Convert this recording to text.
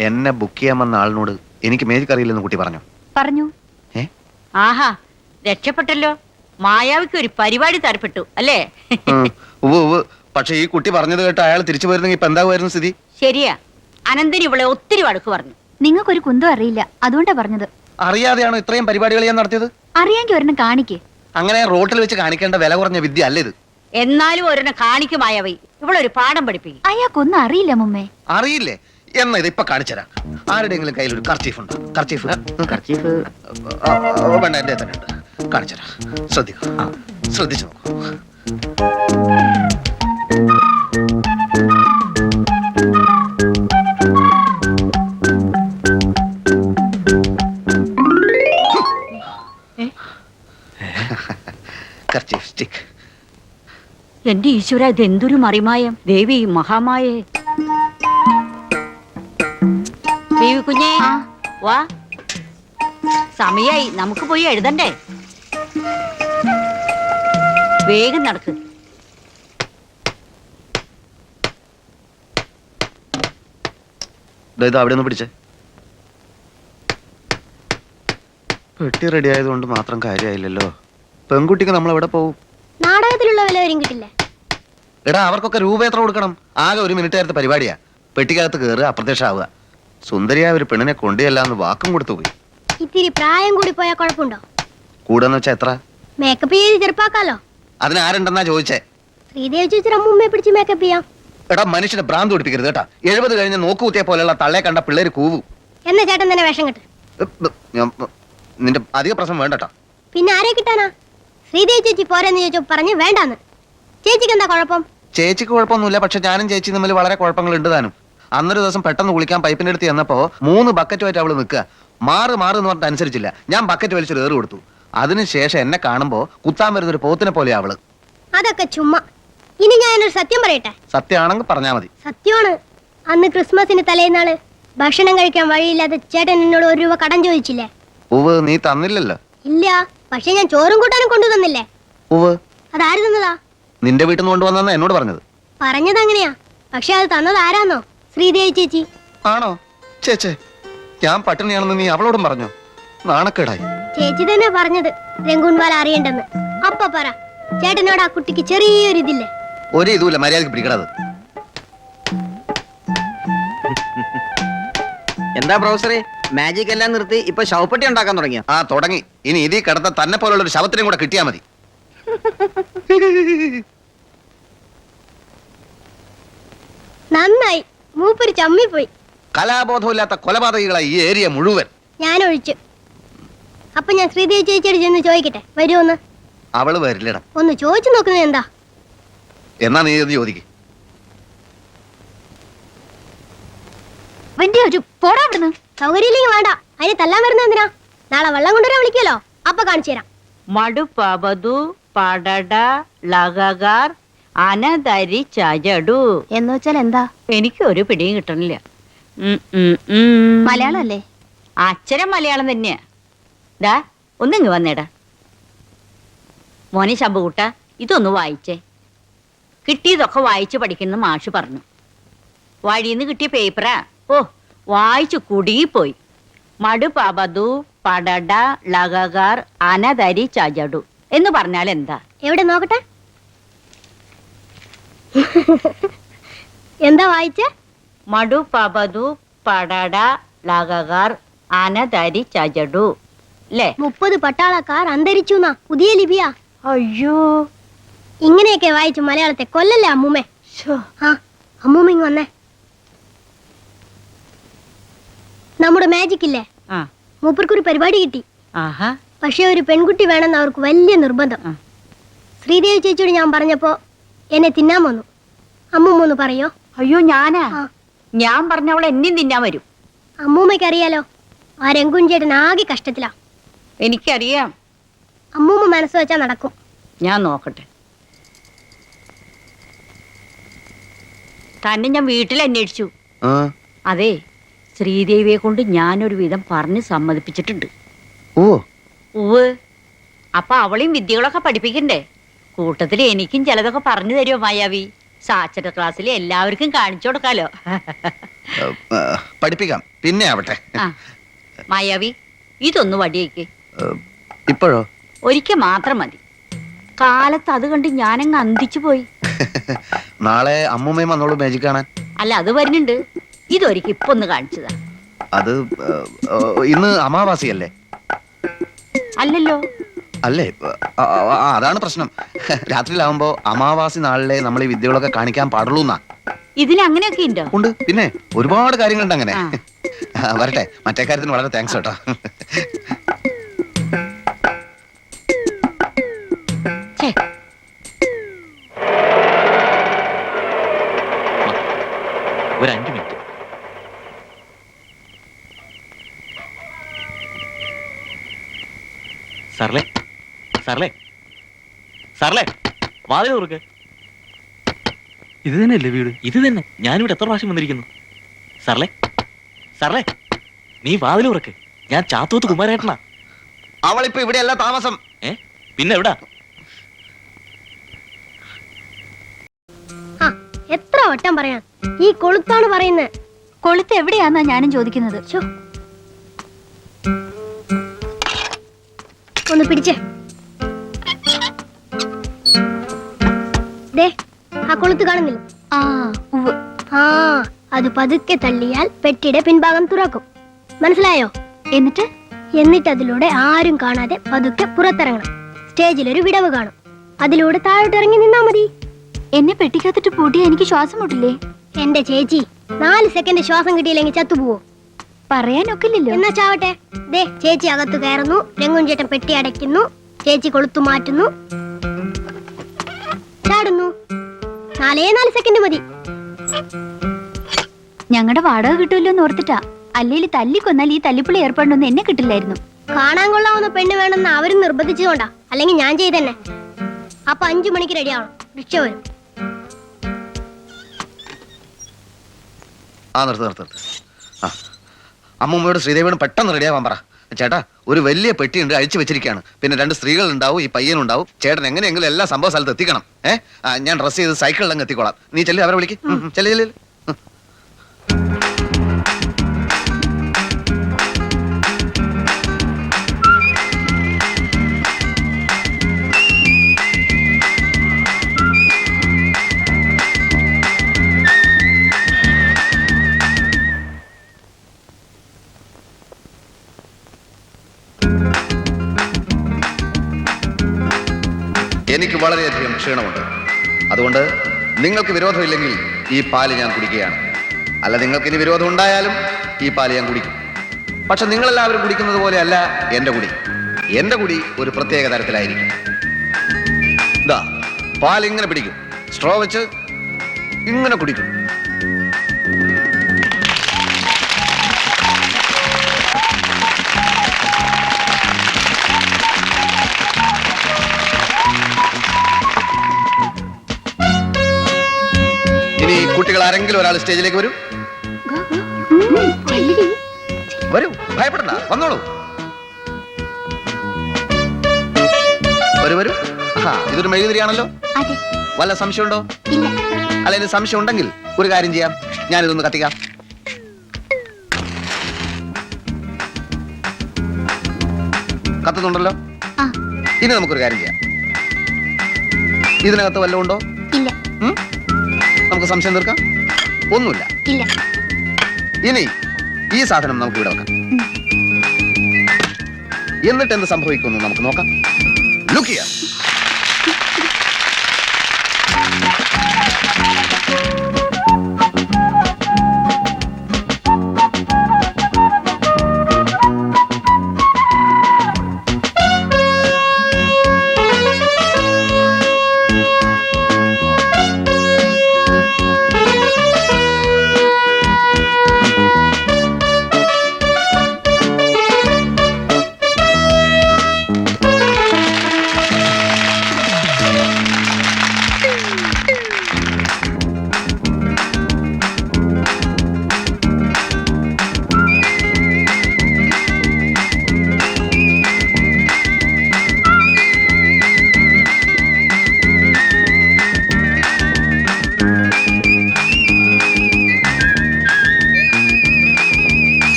എന്നെ ബുക്ക് ചെയ്യാൻ വന്ന ആളിനോട് എനിക്ക് മേജിക് അറിയില്ലെന്ന് കുട്ടി പറഞ്ഞു. പറഞ്ഞു? ഏ? ആഹാ രക്ഷപ്പെട്ടല്ലോ. മായാവിക്ക് ഒരു പരിപാടി തരപ്പെട്ടു അല്ലേ? ഉം. ഉവ്വ് ഉവ്വ്. പക്ഷെ ഈ കുട്ടി പറഞ്ഞത് കേട്ട് അയാൾ തിരിച്ചു പോയിരുന്നെങ്കിൽ ഇപ്പൊ എന്താകുമായിരുന്നു സ്ഥിതി? ശരിയാ. അനന്തൻ ഇവളെ ഒത്തിരി വഴക്ക് പറഞ്ഞു. നിങ്ങൾക്കൊരു കുന്തം അറിയില്ല. അതുകൊണ്ടാ പറഞ്ഞത്. അറിയാതെയാണോ ഇത്രയും പരിപാടികൾ ഞാൻ നടത്തിയത്? അറിയാമെങ്കിൽ ഒരെണ്ണം കാണിക്കേ. അങ്ങനെ റോട്ടിൽ വെച്ച് കാണിക്കേണ്ട വില കുറഞ്ഞ വിദ്യ അല്ലേ ഇത്? എന്നാലും ഒരെണ്ണം കാണിക്കും മായാവി. ഇവളൊരു പാഠം പഠിപ്പിക്കും. അയാൾക്കൊന്നും അറിയില്ല മുമ്മേ അറിയില്ലേ? എന്നാ ഇത് ഇപ്പൊ കാണിച്ചുതരാം ആരുടെയെങ്കിലും കയ്യിൽ ഒരു കർച്ചീഫ് ഉണ്ട്? കർച്ചീഫ് കർച്ചീഫ് വേണ്ട എന്റെ തന്നെ ഉണ്ട്. കാണിച്ചുതരാം ശ്രദ്ധിക്കൂ. ശ്രദ്ധിച്ചു നോക്കൂ. കർച്ചീഫ് സ്റ്റിക്ക് എന്റെ ഈശ്വര ഇത് എന്തൊരു മറിമായം? ദേവി മഹാമായേ. ദേവി കുഞ്ഞേ. വാ. സമയായി. നമുക്ക് പോയി എഴുതണ്ടേ? വേഗം നടക്ക്. ഇത് അവിടെ ഒന്ന് പിടിച്ചേ. പെട്ടി റെഡി ആയതുകൊണ്ട് മാത്രം കാര്യമായില്ലല്ലോ. പെൺകുട്ടിക്ക് നമ്മൾ എവിടെ പോവും? നാടകത്തിലുള്ള വില വരും കിട്ടില്ല. എടാ അവർക്കൊക്കെ രൂപ എത്ര കൊടുക്കണം. ആകെ ഒരു മിനിറ്റ് നേരത്തെ പരിപാടിയാ. പെട്ടിക്കകത്ത് കയറുക അപ്രത്യക്ഷമാവുക. സുന്ദരിയായ ഒരു പെണ്ണിനെ കൊണ്ടുചെല്ലാന്ന് വാക്കും കൊടുത്തു പോയി. ഇത്തിരി പ്രായം കൂടി പോയാൽ കുഴപ്പമുണ്ടോ? കൂടെന്ന് വെച്ചാ എത്ര? മേക്കപ്പ് ചെയ്ത് ചെറുപ്പാക്കാലോ? അതിനാരുണ്ടെന്നാ ചോദിച്ചേ? ശ്രീദേവി ചേച്ചി അമ്മൂമ്മയെ പിടിച്ച് മേക്കപ്പ് ചെയ്യാം. എടാ മനുഷ്യനെ ഭ്രാന്ത് പിടിപ്പിക്കരുത് കേട്ടാ. എഴുപത് കഴിഞ്ഞ് നോക്കുകുത്തിയ പോലെയുള്ള തള്ളയെ കണ്ട പിള്ളേര് കൂവു. എന്ന ചേട്ടൻ തന്നെ വേഷം കെട്ട്. നിന്റെ അധിക പ്രശ്നം വേണ്ടട്ടാ. പിന്നെ ആരെ കിട്ടാനാ? ശ്രീദേവി ചേച്ചി പോരെന്ന് ചോദിച്ചു പറഞ്ഞ് വേണ്ടാന്ന്. ചേച്ചിക്ക് എന്താ കുഴപ്പം? ചേച്ചിക്ക് കുഴപ്പമൊന്നുമില്ല പക്ഷെ ഞാനും ചേച്ചി തമ്മിൽ വളരെ കുഴപ്പങ്ങൾ ഉണ്ട് താനും. അന്നൊരു ദിവസം പെട്ടെന്ന് കുളിക്കാൻ പൈപ്പിന്റെ അടുത്ത് ചെന്നപ്പോ മൂന്ന് ബക്കറ്റുമായിട്ട് അവൾ നിൽക്കുക. മാറ് മാറ് എന്ന് പറഞ്ഞിട്ട് അനുസരിച്ചില്ല. ഞാൻ ബക്കറ്റ് വലിച്ചൊരു ഏറ് കൊടുത്തു. അതിനുശേഷം എന്നെ കാണുമ്പോ കുത്താൻ വരുന്ന ഒരു പോത്തിനെ പോലെ അവൾ. അതൊക്കെ ചുമ്മാ. ഇനി ഞാൻ ഒരു സത്യം പറയട്ടെ? സത്യമാണെങ്കിൽ പറഞ്ഞാ മതി. സത്യമാണ്. അന്ന് ക്രിസ്മസിന് തലേന്നാൾ ഭക്ഷണം കഴിക്കാൻ വഴിയില്ലാതെ ചേട്ടൻ എന്നോട് ഒരു രൂപ കടം ചോദിച്ചില്ലേ? ഉവ് നീ തന്നില്ലല്ലോ. ഇല്ല. പക്ഷെ ഞാൻ ചോറും കൂട്ടാനും കൊണ്ടു തന്നില്ലേ? ഉവ്. അതാര് തന്നതാ? നിന്റെ വീട്ടിൽ നിന്ന് കൊണ്ടുവന്നെന്നാ എന്നോട് പറഞ്ഞത്. പറഞ്ഞത് അങ്ങനെയാ. പക്ഷെ അത് തന്നത് ആരാന്നോ? ശ്രീദേവി ചേച്ചി. ആണോ? ചേച്ചേ ഞാൻ പട്ടിണിയാണെന്ന് നീ അവളോടും പറഞ്ഞോ? നാണക്കേടായി. ചേച്ചി തന്നെ പറഞ്ഞത് രംഗൂൺവാല അറിയണ്ടെന്ന്. അപ്പ പറ ചേട്ടനോട് ആ കുട്ടിക്ക് ചെറിയൊരു ഇതില്ലേ? ഒരു ഇതുമില്ല മര്യാദയ്ക്ക് പിടിക്കണത് എന്താ പ്രൊഫസറെ? മാജിക് എല്ലാം നിർത്തി ഇപ്പൊ ശവപ്പെട്ടി ഉണ്ടാക്കാൻ തുടങ്ങിയ? ആ തുടങ്ങി. ഇനി ഇതി കിടത്ത തന്നെ പോലുള്ള ഒരു ശവത്തിനും കൂടെ കിട്ടിയാ മതി. നന്നായി. മൂപ്പര് ചമ്മിപ്പോയി. കലാബോധമില്ലാത്ത കൊലപാതകികളായി ഈ ഏരിയ മുഴുവൻ. ഞാൻ ഒഴിച്ചു അപ്പൊ ഞാൻ ശ്രീദേവി ചേച്ചിയോട് ചെന്ന് ചോദിക്കട്ടെ? വരുമോന്ന് അവൾ വരില്ലട. ഒന്ന് ചോദിച്ചു നോക്കുന്നത് എന്താ? എന്നാ നീ ഒന്ന് ചോദിക്ക. വണ്ടി ഒരു പോടാ അവിടുന്ന്. സൗകര്യമില്ലെങ്കിൽ വേണ്ട. അതിന് തല്ലാൻ വരുന്ന എന്തിനാ? നാളെ വെള്ളം കൊണ്ടുവരാൻ അപ്പൊ കാണിച്ചു തരാം. പടട ലഗകാർ അനതരി ചജടു എന്ന് വെച്ചാൽ എന്താ? എനിക്ക് ഒരു പിടിയും കിട്ടണില്ല. ഉം, ഉം, ഉം. മലയാളം അല്ലേ അച്ഛനും മലയാളം തന്നെയാ. ഒന്നിങ്ങ് വന്നേടാ. മോനെ ശമ്പുകൂട്ട ഇതൊന്ന് വായിച്ചേ. കിട്ടിയതൊക്കെ വായിച്ച് പഠിക്കുന്ന മാഷ് പറഞ്ഞു. വഴിന്ന് കിട്ടിയ പേപ്പറാ. ഓ വായിച്ചു കുടുങ്ങിപ്പോയി. മടുപതു പടട ലഗകാർ അനതരി ചജടു എന്ന് പറഞ്ഞാൽ എന്താ? എവിടെ നോക്കട്ടെ? എന്താ വായിച്ച? മടു മടുപതു പടട ലാഗകാർ അനതരി ചജടു. അല്ലേ മുപ്പത് പട്ടാളക്കാർ അന്തരിച്ചു പുതിയ ലിപിയാ. അയ്യോ. ഇങ്ങനെയൊക്കെ വായിച്ചു മലയാളത്തെ കൊല്ലല്ലേ അമ്മൂമ്മേ? ആ അമ്മൂമ്മ ഇങ്ങ് വന്നേ. നമ്മുടെ മാജിക് ഇല്ലേ ആ. മൂപ്പർക്കൊരു പരിപാടി കിട്ടി. ആഹാ. പക്ഷെ ഒരു പെൺകുട്ടി വേണമെന്ന് അവർക്ക് വലിയ നിർബന്ധം. ശ്രീദേവി ചേച്ചിയോട് ഞാൻ പറഞ്ഞപ്പോ എന്നെ തിന്നാൻ വന്നു. അമ്മൂമ്മ ഒന്ന് പറയോ? അയ്യോ ഞാനാ? ആ. ഞാൻ പറഞ്ഞവളെ എന്നെയും തിന്നാൻ വരും. അമ്മൂമ്മയ്ക്ക് അറിയാലോ ആ രംഗുഞ്ചേട്ടൻ ആകെ കഷ്ടത്തിലാ. എനിക്കറിയാം. അമ്മൂമ്മ മനസ്സ് വെച്ചാ നടക്കും. ഞാൻ നോക്കട്ടെ. തന്നെ ഞാൻ വീട്ടിൽ അന്വേഷിച്ചു. ആ, അതെ ശ്രീദേവിയെ കൊണ്ട് ഞാനൊരു വിധം പറഞ്ഞ് സമ്മതിപ്പിച്ചിട്ടുണ്ട്. ഓ ഉവ് അപ്പൊ അവളെയും വിദ്യകളൊക്കെ പഠിപ്പിക്കണ്ടേ? കൂട്ടത്തിൽ എനിക്കും ചിലതൊക്കെ പറഞ്ഞു തരുമോ മായാവി? സാക്ഷര ക്ലാസ്സിൽ എല്ലാവർക്കും കാണിച്ചു കൊടുക്കാലോ. പഠിപ്പിക്കാം. പിന്നെ ആവട്ടെ. മായാവി ഇതൊന്ന് വടിയേക്ക്. ഇപ്പോഴോ? ഒരിക്കൽ മാത്രം മതി. കാലത്ത് അത് കണ്ട് ഞാനങ്ങ് അന്തിച്ചു പോയി. നാളെ അമ്മൂമ്മയും വന്നോളൂ മാജിക് കാണാൻ. അല്ല അത് വരുന്നുണ്ട്. ഇതൊരിക്കൽ ഇപ്പൊ ഒന്ന് കാണിച്ചതാ. അത് ഇന്ന് അമാവാസിയല്ലേ? അല്ലല്ലോ. അല്ലേ? ആ, ആ, ആ, അതാണ് പ്രശ്നം. രാത്രിയിലാവുമ്പോ അമാവാസി നാളിലെ നമ്മൾ ഈ വിദ്യകളൊക്കെ കാണിക്കാൻ പാടുള്ളൂ എന്നാ. ഇതിന് അങ്ങനെയൊക്കെ ഉണ്ടോ ഉണ്ട്. പിന്നെ ഒരുപാട് കാര്യങ്ങളുണ്ട് അങ്ങനെ. ആ. ആ, വരട്ടെ. മറ്റേ കാര്യത്തിന് വളരെ താങ്ക്സ് കേട്ടോ. ഛേ. ഒരു അഞ്ചു മിനിറ്റ്. സാറല്ലേ സാറല്ലേ? സാറല്ലേ വാതിൽ തുറക്ക്. ഇത് തന്നെയല്ലേ വീട്? ഇത് തന്നെ. ഞാനിവിടെ എത്ര പ്രാവശ്യം വന്നിരിക്കുന്നു. സാറല്ലേ സാറല്ലേ നീ വാതിൽ തുറക്ക്. ഞാൻ ചാത്തൂത്ത് കുമാരേട്ടനാ. അവളിപ്പോ ഇവിടെയല്ല താമസം. ഏ പിന്നെ എവിടാ? എത്ര വട്ടം പറയാ. ഈ കൊളുത്താണ് പറയുന്നത് കൊളുത്ത് എവിടെയാന്നാ ഞാനും ചോദിക്കുന്നത്. ഒന്ന് പിടിച്ചേ. ദേ ആ കൊളുത്ത് കാണുന്നില്ല? ആ ഉവ്വ്. ആ അത് പതുക്കെ തള്ളിയാൽ പെട്ടിയുടെ പിൻഭാഗം തുറക്കും. മനസ്സിലായോ? എന്നിട്ട്? എന്നിട്ട് അതിലൂടെ ആരും കാണാതെ പതുക്കെ പുറത്തിറങ്ങണം. സ്റ്റേജിൽ ഒരു വിടവ് കാണും. അതിലൂടെ താഴോട്ട് ഇറങ്ങി നിന്നാ മതി. എന്നെ പെട്ടിക്കകത്തിട്ട് പൂട്ടിയാ എനിക്ക് ശ്വാസം മുട്ടില്ലേ? എന്റെ ചേച്ചി നാല് സെക്കൻഡ് ശ്വാസം കിട്ടിയില്ലെങ്കിൽ ചത്തുപോവോ? പറയാനൊക്കില്ലല്ലോ. എന്നാ ചാവട്ടെ? ദേ ചേച്ചി അകത്ത് കയറുന്നു ചേട്ടൻ പെട്ടി അടയ്ക്കുന്നു ചേച്ചി കൊളുത്തു മാറ്റുന്നു. ചാടുന്നു നാലേ നാല് സെക്കൻഡ് മതി. ഞങ്ങളുടെ വാടക കിട്ടുമല്ലോ എന്ന് ഓർത്തിട്ടാ അല്ലെങ്കിൽ തല്ലിക്കൊന്നാൽ ഈ തല്ലിപ്പുള്ളി ഏർപ്പെടണമെന്ന് എന്നെ കിട്ടില്ലായിരുന്നു. കാണാൻ കൊള്ളാവുന്ന പെണ്ണ് വേണമെന്ന് അവരും നിർബന്ധിച്ചതുകൊണ്ടാ. അല്ലെങ്കിൽ ഞാൻ ചെയ്തന്നെ. അപ്പൊ അഞ്ചു മണിക്ക് റെഡി ആവണം. റിക്ഷ വരും. ആ നിർത്ത് നിർത്ത് നിർത്ത്. ആ. അമ്മൂമ്മയോട് ശ്രീദേവിയോട് പെട്ടെന്ന് റെഡിയാവാൻ പറ. ചേട്ടാ ഒരു വലിയ പെട്ടി ഉണ്ട് അഴിച്ചു വെച്ചിരിക്കുകയാണ്. പിന്നെ രണ്ട് സ്ത്രീകൾ ഉണ്ടാവും ഈ പയ്യനുണ്ടാവും. ചേട്ടൻ എങ്ങനെയെങ്കിലും എല്ലാ സംഭവ സ്ഥലത്ത് എത്തിക്കണം. ഏഹ് ഞാൻ ഡ്രസ്സ് ചെയ്ത് സൈക്കിളിൽ അങ്ങ് എത്തിക്കോളാം. നീ ചെല്ലു അവരെ വിളിക്ക്. ചെല്ലു ചെല്ലു. വളരെയധികം ക്ഷീണമുണ്ട്. അതുകൊണ്ട് നിങ്ങൾക്ക് വിരോധമില്ലെങ്കിൽ ഈ പാൽ ഞാൻ കുടിക്കുകയാണ്. അല്ല നിങ്ങൾക്ക് ഇനി വിരോധം ഉണ്ടായാലും ഈ പാൽ ഞാൻ കുടിക്കും. പക്ഷെ നിങ്ങളെല്ലാവരും കുടിക്കുന്നത് പോലെയല്ല എന്റെ കുടി. എന്റെ കുടി ഒരു പ്രത്യേക തരത്തിലായിരിക്കും. ഇതാ പാൽ ഇങ്ങനെ പിടിക്കും. സ്ട്രോ വെച്ച് ഇങ്ങനെ കുടിക്കും. ആരെങ്കിലും ഒരാൾ സ്റ്റേജിലേക്ക് വരും. വരൂ. ഭയപ്പെടണ്ട. വന്നോളൂ. വരൂ വരൂ. ആ ഇതൊരു മെഴുകുതിരിയാണല്ലോ. വല്ല സംശയമുണ്ടോ? ഇല്ല. അല്ല ഇനി സംശയം ഉണ്ടെങ്കിൽ ഒരു കാര്യം ചെയ്യാം. ഞാനിതൊന്ന് കത്തിക്കാം. കത്തുന്നുണ്ടല്ലോ? ഇനി നമുക്കൊരു കാര്യം ചെയ്യാം. ഇതിനകത്ത് വല്ലതും ഉണ്ടോ? നമുക്ക് സംശയം തീർക്കാം. ഒന്നുമില്ല. ഇല്ല. ഇനി ഈ സാധനം നമുക്ക് ഇവിടെ വെക്കാം. എന്നിട്ട് എന്ത് സംഭവിക്കുന്നു നമുക്ക് നോക്കാം. ലുക്ക് ചെയ്യാം